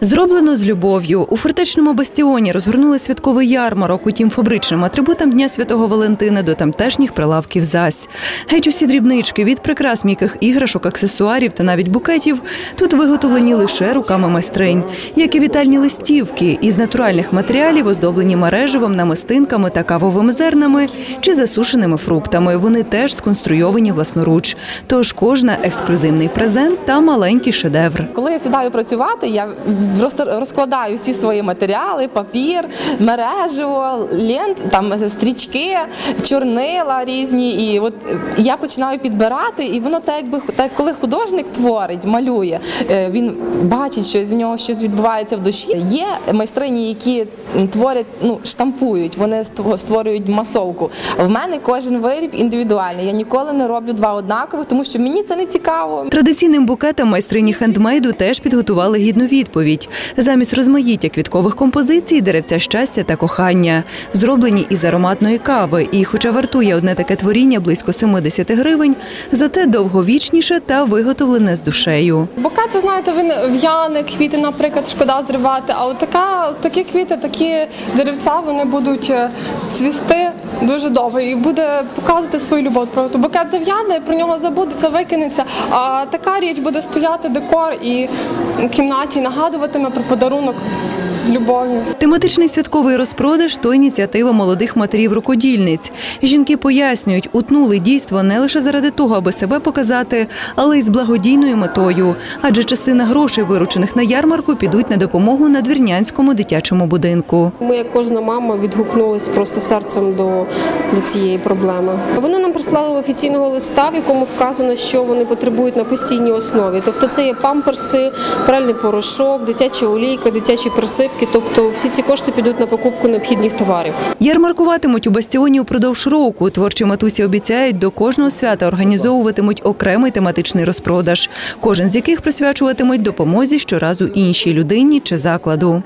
Зроблено з любов'ю. У фортечному бастіоні розгорнули святковий ярмарок. Утім, фабричним атрибутам Дня Святого Валентина до тамтешніх прилавків зась. Геть усі дрібнички від прикрас м'яких іграшок, аксесуарів та навіть букетів тут виготовлені лише руками майстринь, як і вітальні листівки із натуральних матеріалів, оздоблені мереживом, намистинками та кавовими зернами чи засушеними фруктами. Вони теж сконструйовані власноруч. Тож кожна ексклюзивний презент та маленький шедевр. Я сідаю працювати, я розкладаю всі свої матеріали, папір, мережево, лент, там стрічки, чорнила різні. І от я починаю підбирати, і воно так якби так, коли художник творить, малює, е, він бачить щось, в нього щось відбувається в душі. Є майстрині, які творять, ну штампують, вони створюють масовку. В мене кожен виріб індивідуальний. Я ніколи не роблю два однакових, тому що мені це не цікаво. Традиційним букетам майстрині хендмейду теж підготували гідну відповідь. Замість розмаїття квіткових композицій деревця щастя та кохання, зроблені із ароматної кави. І, хоча вартує одне таке творіння близько 70 гривень, зате довговічніше та виготовлене з душею. Букет, ви знаєте, він в'яне, квіти, наприклад, шкода зривати. А от така, такі квіти, такі деревця, вони будуть е, цвісти дуже довго і буде показувати свою любов. Букет зав'яне, про нього забудеться, викинеться. А така річ буде стояти декор і кімнаті нагадуватиме про подарунок з любов'ю. Тематичний святковий розпродаж то ініціатива молодих матерів-рукодільниць. Жінки пояснюють, утнули дійство не лише заради того, аби себе показати, але й з благодійною метою. Адже частина грошей, виручених на ярмарку, підуть на допомогу надвірнянському дитячому будинку. Ми, як кожна мама, відгукнулись просто серцем до, до цієї проблеми. Вони нам прислали офіційного листа, в якому вказано, що вони потребують на постійній основі. Тобто, це є памперси, пральний порошок, дитяча олійка, дитячі присипки. Тобто, всі ці кошти підуть на покупку необхідних товарів. Ярмаркуватимуть у бастіоні упродовж року. Творчі матусі обіцяють, до кожного свята організовуватимуть окремий тематичний розпродаж, кожен з яких присвячуватимуть допомозі щоразу іншій людині чи закладу.